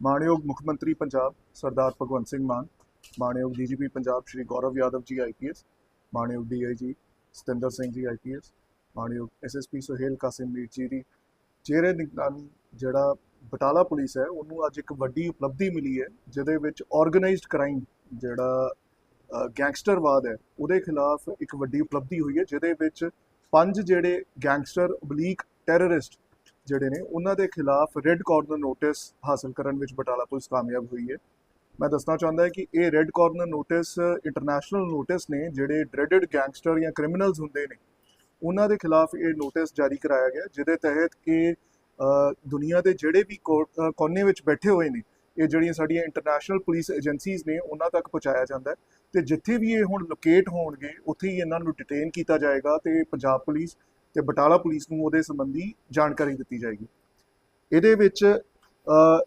ਮਾਣਯੋਗ ਮੁੱਖ ਮੰਤਰੀ ਪੰਜਾਬ ਸਰਦਾਰ ਭਗਵੰਤ ਸਿੰਘ ਮਾਨ, ਮਾਣਯੋਗ ਡੀਜੀਪੀ ਪੰਜਾਬ ਸ਼੍ਰੀ ਗੌਰਵ ਯਾਦਵ ਜੀ ਆਈਪੀਐਸ ਮਾਣਯੋਗ ਡੀਆਈਜੀ ਸਤਿੰਦਰ ਸਿੰਘ ਜੀ ਆਈਪੀਐਸ ਮਾਣਯੋਗ ਐਸਐਸਪੀ ਸੁਹੇਲ ਕਾਸਿਮ ਮੀਰ ਜੀ ਦੀ ਚਿਹਰੇ ਨਿਗਰਾਨੀ ਜਿਹੜਾ ਬਟਾਲਾ ਪੁਲਿਸ ਹੈ, ਉਹਨੂੰ ਅੱਜ ਇੱਕ ਵੱਡੀ ਉਪਲਬਧੀ ਮਿਲੀ ਹੈ, ਜਿਹਦੇ ਵਿੱਚ ਆਰਗੇਨਾਈਜ਼ਡ ਕ੍ਰਾਈਮ ਜਿਹੜਾ ਗੈਂਗਸਟਰਵਾਦ ਹੈ, ਉਹਦੇ ਖਿਲਾਫ ਇੱਕ ਵੱਡੀ ਉਪਲਬਧੀ ਹੋਈ ਹੈ, ਜਿਹਦੇ ਵਿੱਚ ਪੰਜ ਜਿਹੜੇ ਗੈਂਗਸਟਰ ਬਲੀਕ ਟੈਰਰਿਸਟ ਜਿਹੜੇ ਨੇ, ਉਹਨਾਂ ਦੇ ਖਿਲਾਫ ਰੈੱਡ ਕਾਰਨਰ ਨੋਟਿਸ ਹਾਸਲ ਕਰਨ ਵਿੱਚ ਬਟਾਲਾ ਪੁਲਿਸ ਕਾਮਯਾਬ ਹੋਈ ਹੈ। ਮੈਂ ਦੱਸਣਾ ਚਾਹੁੰਦਾ ਹਾਂ ਕਿ ਇਹ red corner notice international notice ਨੇ, ਜਿਹੜੇ ਡ੍ਰੈਡਡ ਗੈਂਗਸਟਰ ਜਾਂ ਕ੍ਰਿਮੀਨਲਸ ਹੁੰਦੇ ਨੇ, ਉਹਨਾਂ ਦੇ ਖਿਲਾਫ ਇਹ ਨੋਟਿਸ ਜਾਰੀ ਕਰਾਇਆ ਗਿਆ, ਜਿਹਦੇ ਤਹਿਤ ਕਿ ਦੁਨੀਆ ਦੇ ਜਿਹੜੇ ਵੀ ਕੋ- ਕੋਨੇ ਵਿੱਚ ਬੈਠੇ ਹੋਏ ਨੇ, ਇਹ ਜਿਹੜੀਆਂ ਸਾਡੀਆਂ ਇੰਟਰਨੈਸ਼ਨਲ ਪੁਲਿਸ ਏਜੰਸੀਜ਼ ਨੇ, ਉਹਨਾਂ ਤੱਕ ਪਹੁੰਚਾਇਆ ਜਾਂਦਾ ਹੈ। ਤੇ ਜਿੱਥੇ ਵੀ ਇਹ ਹੁਣ ਲੋਕੇਟ ਹੋਣਗੇ, ਉੱਥੇ ਹੀ ਇਹਨਾਂ ਨੂੰ ਡਿਟੇਨ ਕੀਤਾ ਜਾਏਗਾ ਤੇ ਪੰਜਾਬ ਪੁਲਿਸ ਤੇ ਬਟਾਲਾ ਪੁਲਿਸ ਨੂੰ ਉਹਦੇ ਸੰਬੰਧੀ ਜਾਣਕਾਰੀ ਦਿੱਤੀ ਜਾਏਗੀ। ਇਹਦੇ ਵਿੱਚ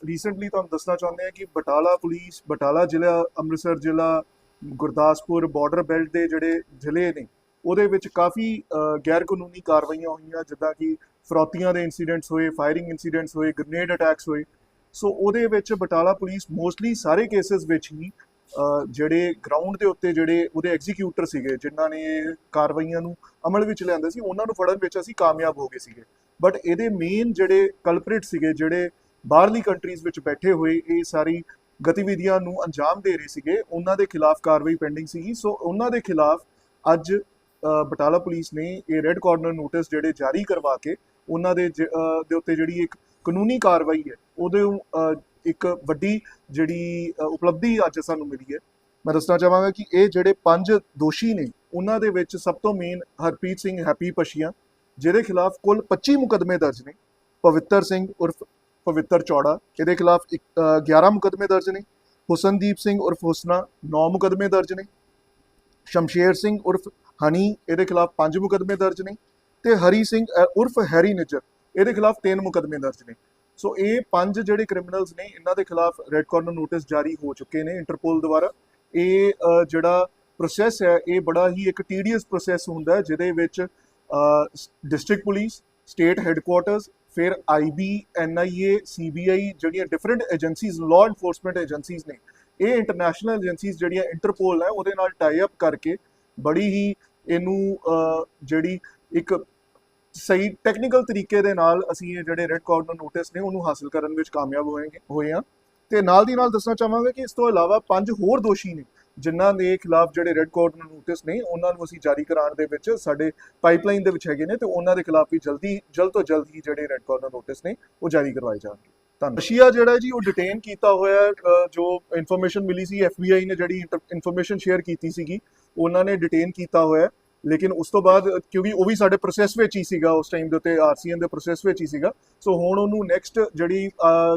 ਰੀਸੈਂਟਲੀ ਤੁਹਾਨੂੰ ਦੱਸਣਾ ਚਾਹੁੰਦੇ ਹਾਂ ਕਿ ਬਟਾਲਾ ਪੁਲਿਸ, ਬਟਾਲਾ ਜ਼ਿਲ੍ਹਾ, ਅੰਮ੍ਰਿਤਸਰ ਜ਼ਿਲ੍ਹਾ, ਗੁਰਦਾਸਪੁਰ ਬਾਰਡਰ ਬੈਲਟ ਦੇ ਜਿਹੜੇ ਜ਼ਿਲ੍ਹੇ ਨੇ, ਉਹਦੇ ਵਿੱਚ ਕਾਫੀ ਗੈਰ ਕਾਨੂੰਨੀ ਕਾਰਵਾਈਆਂ ਹੋਈਆਂ, ਜਿੱਦਾਂ ਕਿ ਫਰੋਤੀਆਂ ਦੇ ਇਨਸੀਡੈਂਟਸ ਹੋਏ ਫਾਇਰਿੰਗ ਇਨਸੀਡੈਂਟਸ ਹੋਏ ਗ੍ਰੇਨੇਡ ਅਟੈਕਸ ਹੋਏ। ਸੋ ਉਹਦੇ ਵਿੱਚ ਬਟਾਲਾ ਪੁਲਿਸ ਮੋਸਟਲੀ ਸਾਰੇ ਕੇਸਸ ਵਿੱਚ ਹੀ ਜਿਹੜੇ ਗਰਾਊਂਡ ਦੇ ਉੱਤੇ ਜਿਹੜੇ ਉਹਦੇ ਐਗਜ਼ੀਕਿਊਟਰ ਸੀਗੇ, ਜਿਨ੍ਹਾਂ ਨੇ ਕਾਰਵਾਈਆਂ ਨੂੰ ਅਮਲ ਵਿੱਚ ਲਿਆਂਦੇ ਸੀ, ਉਹਨਾਂ ਨੂੰ ਫੜਨ ਵਿੱਚ ਅਸੀਂ ਕਾਮਯਾਬ ਹੋ ਗਏ ਸੀਗੇ। ਬਟ ਇਹਦੇ ਮੇਨ ਜਿਹੜੇ ਕਲਪ੍ਰਿਟ ਸੀਗੇ, ਜਿਹੜੇ ਬਾਹਰਲੀ ਕੰਟਰੀਜ਼ ਵਿੱਚ ਬੈਠੇ ਹੋਏ, ਇਹ ਸਾਰੀ ਗਤੀਵਿਧੀਆਂ ਨੂੰ ਅੰਜਾਮ ਦੇ ਰਹੇ ਸੀਗੇ, ਉਹਨਾਂ ਦੇ ਖਿਲਾਫ ਕਾਰਵਾਈ ਪੈਂਡਿੰਗ ਸੀਗੀ। ਸੋ ਉਹਨਾਂ ਦੇ ਖਿਲਾਫ ਅੱਜ ਬਟਾਲਾ ਪੁਲਿਸ ਨੇ ਇਹ ਰੈੱਡ ਕਾਰਨਰ ਨੋਟਿਸ ਜਿਹੜੇ ਜਾਰੀ ਕਰਵਾ ਕੇ, ਉਹਨਾਂ ਦੇ ਜ- ਦੇ ਉੱਤੇ ਜਿਹੜੀ ਇੱਕ ਕਾਨੂੰਨੀ ਕਾਰਵਾਈ ਹੈ, ਉਹਦੇ ਇੱਕ ਵੱਡੀ ਜਿਹੜੀ ਉਪਲਬਧੀ ਅੱਜ ਸਾਨੂੰ ਮਿਲੀ ਹੈ। ਮੈਂ ਦੱਸਣਾ ਚਾਹਾਂਗਾ ਕਿ ਇਹ ਜਿਹੜੇ ਪੰਜ ਦੋਸ਼ੀ ਨੇ ਉਹਨਾਂ ਦੇ ਵਿੱਚ ਸਭ ਤੋਂ ਮੇਨ ਹਰਪ੍ਰੀਤ ਸਿੰਘ ਹੈਪੀ ਪਸ਼ੀਆਂ ਜਿਹਦੇ ਖਿਲਾਫ ਕੁੱਲ 25 ਮੁਕਦਮੇ ਦਰਜ ਨੇ। ਪਵਿੱਤਰ ਸਿੰਘ ਉਰਫ ਪਵਿੱਤਰ ਚੌੜਾ ਇਹਦੇ ਖਿਲਾਫ ਇੱਕ, ਅ, 11 ਮੁਕਦਮੇ ਦਰਜ ਨੇ। ਹੁਸਨਦੀਪ ਸਿੰਘ ਉਰਫ ਹੁਸਨਾ 9 ਮੁਕਦਮੇ ਦਰਜ ਨੇ। ਸ਼ਮਸ਼ੇਰ ਸਿੰਘ ਉਰਫ ਹਨੀ ਇਹਦੇ ਖਿਲਾਫ 5 ਮੁਕਦਮੇ ਦਰਜ ਨੇ। ਤੇ ਹਰੀ ਸਿੰਘ ਉਰਫ ਹੈਰੀ ਨਿੱਜਰ ਇਹਦੇ ਖਿਲਾਫ 3 ਮੁਕਦਮੇ ਦਰਜ ਨੇ। ਸੋ ਇਹ ਪੰਜ ਜਿਹੜੇ ਕ੍ਰਿਮੀਨਲਸ ਨੇ, ਇਹਨਾਂ ਦੇ ਖਿਲਾਫ ਰੈੱਡ ਕਾਰਨਰ ਨੋਟਿਸ ਜਾਰੀ ਹੋ ਚੁੱਕੇ ਨੇ ਇੰਟਰਪੋਲ ਦੁਆਰਾ। ਇਹ ਜਿਹੜਾ ਪ੍ਰੋਸੈਸ ਹੈ, ਇਹ ਬੜਾ ਹੀ ਇੱਕ ਟੀਡੀਅਸ ਪ੍ਰੋਸੈਸ ਹੁੰਦਾ ਹੈ, ਜਿਹਦੇ ਵਿੱਚ ਡਿਸਟ੍ਰਿਕਟ ਪੁਲਿਸ ਸਟੇਟ ਹੈੱਡਕੁਆਰਟਰਸ ਫਿਰ ਆਈਬੀ ਐਨਆਈਏ ਸੀਬੀਆਈ ਜਿਹੜੀਆਂ different agencies law enforcement agencies ਨੇ। ਇਹ ਇੰਟਰਨੈਸ਼ਨਲ ਏਜੰਸੀਜ਼ ਜਿਹੜੀਆਂ ਇੰਟਰਪੋਲ ਹੈ, ਉਹਦੇ ਨਾਲ ਟਾਈ ਅਪ ਕਰਕੇ ਬੜੀ ਹੀ ਇਹਨੂੰ ਜਿਹੜੀ ਇੱਕ ਸਹੀ ਟੈਕਨੀਕਲ ਤਰੀਕੇ ਦੇ ਨਾਲ ਅਸੀਂ ਇਹ ਜਿਹੜੇ ਰੈੱਡ ਕਾਰਨਰ ਨੋਟਿਸ ਨੇ, ਉਹਨੂੰ ਹਾਸਲ ਕਰਨ ਵਿੱਚ ਕਾਮਯਾਬ ਹੋਏਗੇ, ਹੋਏ ਆ ਤੇ ਨਾਲ ਦੀ ਨਾਲ ਦੱਸਣਾ ਚਾਹਾਂਗਾ ਕਿ ਇਸ ਤੋਂ ਇਲਾਵਾ ਪੰਜ ਹੋਰ ਦੋਸ਼ੀ ਨੇ, ਜਿਨ੍ਹਾਂ ਦੇ ਖਿਲਾਫ ਜਿਹੜੇ ਰੈੱਡ ਕਾਰਨਰ ਨੋਟਿਸ ਨੇ, ਉਹਨਾਂ ਨੂੰ ਅਸੀਂ ਜਾਰੀ ਕਰਾਉਣ ਦੇ ਵਿੱਚ ਸਾਡੇ ਪਾਈਪਲਾਈਨ ਦੇ ਵਿੱਚ ਹੈਗੇ ਨੇ ਤੇ ਉਹਨਾਂ ਦੇ ਖਿਲਾਫ ਵੀ ਜਲਦੀ, ਜਲਦ ਤੋਂ ਜਲਦ ਹੀ ਜਿਹੜੇ ਰੈੱਡ ਕਾਰਨਰ ਨੋਟਿਸ ਨੇ, ਉਹ ਜਾਰੀ ਕਰਵਾਏ ਜਾਣਗੇ। ਧੰਨਵਾਦ। ਰਸ਼ੀਆ ਜਿਹੜਾ ਜੀ, ਉਹ ਡਿਟੇਨ ਕੀਤਾ ਹੋਇਆ ਜੋ ਇਨਫੋਰਮੇਸ਼ਨ ਮਿਲੀ ਸੀ ਐਫਬੀਆਈ ਨੇ ਜਿਹੜੀ ਇਨਫੋਰਮੇਸ਼ਨ ਸ਼ੇਅਰ ਕੀਤੀ ਸੀਗੀ, ਉਹਨਾਂ ਨੇ ਡਿਟੇਨ ਕੀਤਾ ਹੋਇਆ। ਲੇਕਿਨ ਉਸ ਤੋਂ ਬਾਅਦ, ਕਿਉਂਕਿ ਉਹ ਵੀ ਸਾਡੇ ਪ੍ਰੋਸੈਸ ਵਿੱਚ ਹੀ ਸੀਗਾ, ਉਸ ਟਾਈਮ ਦੇ ਉੱਤੇ ਆਰਸੀਐਨ ਦੇ ਪ੍ਰੋਸੈਸ ਵਿੱਚ ਹੀ ਸੀਗਾ। ਸੋ ਹੁਣ ਉਹਨੂੰ ਨੈਕਸਟ ਜਿਹੜੀ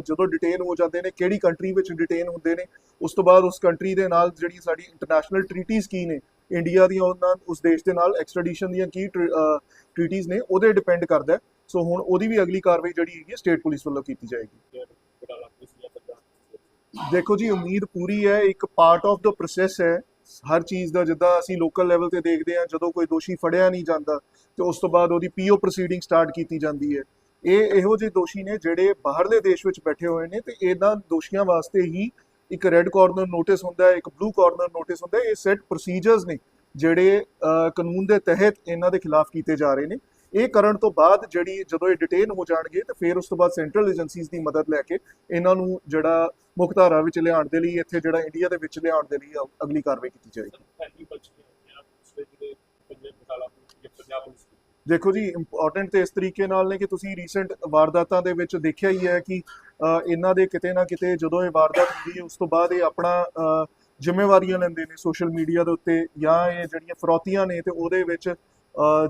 ਜਦੋਂ ਡਿਟੇਨ ਹੋ ਜਾਂਦੇ ਨੇ, ਕਿਹੜੀ ਕੰਟਰੀ ਵਿੱਚ ਡਿਟੇਨ ਹੁੰਦੇ ਨੇ, ਉਸ ਤੋਂ ਬਾਅਦ ਉਸ ਕੰਟਰੀ ਦੇ ਨਾਲ ਜਿਹੜੀ ਸਾਡੀ ਇੰਟਰਨੈਸ਼ਨਲ ਟ੍ਰੀਟੀਜ਼ ਕੀ ਨੇ ਇੰਡੀਆ ਦੀਆਂ ਉਹਨਾਂ, ਉਸ ਦੇਸ਼ ਦੇ ਨਾਲ ਐਕਸਟ੍ਰੈਡੀਸ਼ਨ ਦੀਆਂ ਕੀ ਟ੍ਰੀਟੀਜ਼ ਨੇ, ਉਹਦੇ ਡਿਪੈਂਡ ਕਰਦਾ ਸੋ ਹੁਣ ਉਹਦੀ ਵੀ ਅਗਲੀ ਕਾਰਵਾਈ ਜਿਹੜੀ ਹੈਗੀ ਸਟੇਟ ਪੁਲਿਸ ਵੱਲੋਂ ਕੀਤੀ ਜਾਏਗੀ। ਦੇਖੋ ਜੀ, ਉਮੀਦ ਪੂਰੀ ਹੈ, ਇੱਕ ਪਾਰਟ ਆਫ ਦਾ ਪ੍ਰੋਸੈਸ ਹੈ। ਹਰ ਚੀਜ਼ ਦਾ ਜਿੱਦਾਂ ਅਸੀਂ ਲੋਕਲ ਲੈਵਲ ਤੇ ਦੇਖਦੇ ਹਾਂ, ਜਦੋਂ ਕੋਈ ਦੋਸ਼ੀ ਫੜਿਆ ਨਹੀਂ ਜਾਂਦਾ ਤੇ ਉਸ ਤੋਂ ਬਾਅਦ ਉਹਦੀ ਪੀਓ ਪ੍ਰੋਸੀਡਿੰਗ ਸਟਾਰਟ ਕੀਤੀ ਜਾਂਦੀ ਹੈ। ਇਹ ਇਹੋ ਜਿਹੇ ਦੋਸ਼ੀ ਨੇ ਜਿਹੜੇ ਬਾਹਰਲੇ ਦੇਸ਼ ਵਿੱਚ ਬੈਠੇ ਹੋਏ ਨੇ ਤੇ ਇਹਨਾਂ ਦੋਸ਼ੀਆਂ ਵਾਸਤੇ ਹੀ ਇੱਕ ਰੈੱਡ ਕਾਰਨਰ ਨੋਟਿਸ ਹੁੰਦਾ ਹੈ, ਇੱਕ ਬਲੂ ਕਾਰਨਰ ਨੋਟਿਸ ਹੁੰਦਾ ਹੈ। ਇਹ ਸੈੱਟ ਪ੍ਰੋਸੀਜਰਸ ਨੇ ਜਿਹੜੇ ਕਾਨੂੰਨ ਦੇ ਤਹਿਤ ਇਹਨਾਂ ਦੇ ਖਿਲਾਫ ਕੀਤੇ ਜਾ ਰਹੇ ਨੇ। ਇਹ ਕਰਨ ਤੋਂ ਬਾਅਦ ਜਿਹੜੀ ਜਦੋਂ ਇਹ ਡਿਟੇਨ ਹੋ ਜਾਣਗੇ ਤੇ ਫਿਰ ਉਸ ਤੋਂ ਬਾਅਦ ਸੈਂਟਰਲ ਏਜੰਸੀਜ਼ ਦੀ ਮਦਦ ਲੈ ਕੇ ਇਹਨਾਂ ਨੂੰ ਜਿਹੜਾ ਮੁੱਖ ਧਾਰਾ ਵਿੱਚ ਲਿਆਉਣ ਦੇ ਲਈ ਇੱਥੇ ਜਿਹੜਾ ਇੰਡੀਆ ਦੇ ਵਿੱਚ ਲਿਆਉਣ ਦੇ ਲਈ ਅਗਲੀ ਕਾਰਵਾਈ ਕੀਤੀ ਜਾਏਗੀ। ਦੇਖੋ ਜੀ ਇੰਪੋਰਟੈਂਟ ਤੇ ਇਸ ਤਰੀਕੇ ਨਾਲ ਨੇ ਕਿ ਤੁਸੀਂ ਰੀਸੈਂਟ ਵਾਰਦਾਤਾਂ ਦੇ ਵਿੱਚ ਦੇਖਿਆ ਹੀ ਹੈ ਕਿ ਇਹਨਾਂ ਦੇ ਕਿਤੇ ਨਾ ਕਿਤੇ ਜਦੋਂ ਇਹ ਵਾਰਦਾਤ ਹੁੰਦੀ ਹੈ ਉਸ ਤੋਂ ਬਾਅਦ ਇਹ ਆਪਣਾ ਜ਼ਿੰਮੇਵਾਰੀਆਂ ਲੈਂਦੇ ਨੇ ਸੋਸ਼ਲ ਮੀਡੀਆ ਦੇ ਉੱਤੇ ਜਾਂ ਇਹ ਜਿਹੜੀਆਂ ਫਰੌਤੀਆਂ ਨੇ ਤੇ ਉਹਦੇ ਵਿੱਚ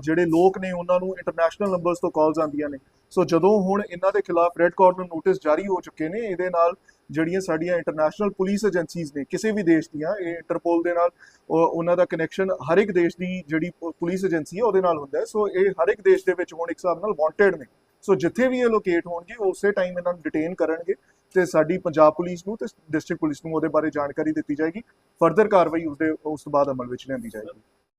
ਜਿਹੜੇ ਲੋਕ ਨੇ ਉਹਨਾਂ ਨੂੰ ਇੰਟਰਨੈਸ਼ਨਲ ਨੰਬਰਸ ਤੋਂ ਕਾਲਸ ਆਉਂਦੀਆਂ ਨੇ। ਸੋ ਜਦੋਂ ਹੁਣ ਇਹਨਾਂ ਦੇ ਖਿਲਾਫ ਰੈੱਡ ਕਾਰਨਰ ਨੋਟਿਸ ਜਾਰੀ ਹੋ ਚੁੱਕੇ ਨੇ, ਇਹਦੇ ਨਾਲ ਜਿਹੜੀਆਂ ਸਾਡੀਆਂ ਇੰਟਰਨੈਸ਼ਨਲ ਪੁਲਿਸ ਏਜੰਸੀਜ਼ ਨੇ, ਕਿਸੇ ਵੀ ਦੇਸ਼ ਦੀਆਂ, ਇਹ ਇੰਟਰਪੋਲ ਦੇ ਨਾਲ ਉਹਨਾਂ ਦਾ ਕਨੈਕਸ਼ਨ ਹਰ ਇੱਕ ਦੇਸ਼ ਦੀ ਜਿਹੜੀ ਪੁਲਿਸ ਏਜੰਸੀ ਹੈ, ਉਹਦੇ ਨਾਲ ਹੁੰਦਾ ਹੈ। ਸੋ ਇਹ ਹਰ ਇੱਕ ਦੇਸ਼ ਦੇ ਵਿੱਚ ਹੁਣ ਇੱਕ ਹਿਸਾਬ ਨਾਲ ਵਾਂਟਡ ਨੇ। ਸੋ ਜਿੱਥੇ ਵੀ ਇਹ ਲੋਕੇਟ ਹੋਣਗੇ, ਉਸੇ ਟਾਈਮ ਇਹਨਾਂ ਨੂੰ ਡਿਟੇਨ ਕਰਨਗੇ ਤੇ ਸਾਡੀ ਪੰਜਾਬ ਪੁਲਿਸ ਨੂੰ ਤੇ ਡਿਸਟ੍ਰਿਕਟ ਪੁਲਿਸ ਨੂੰ ਉਹਦੇ ਬਾਰੇ ਜਾਣਕਾਰੀ ਦਿੱਤੀ ਜਾਏਗੀ। ਫਰਦਰ ਕਾਰਵਾਈ ਉਸਦੇ, ਉਸ ਤੋਂ ਬਾਅਦ ਅਮਲ ਵਿੱਚ ਲਿਆਂਦੀ ਜਾਏਗੀ।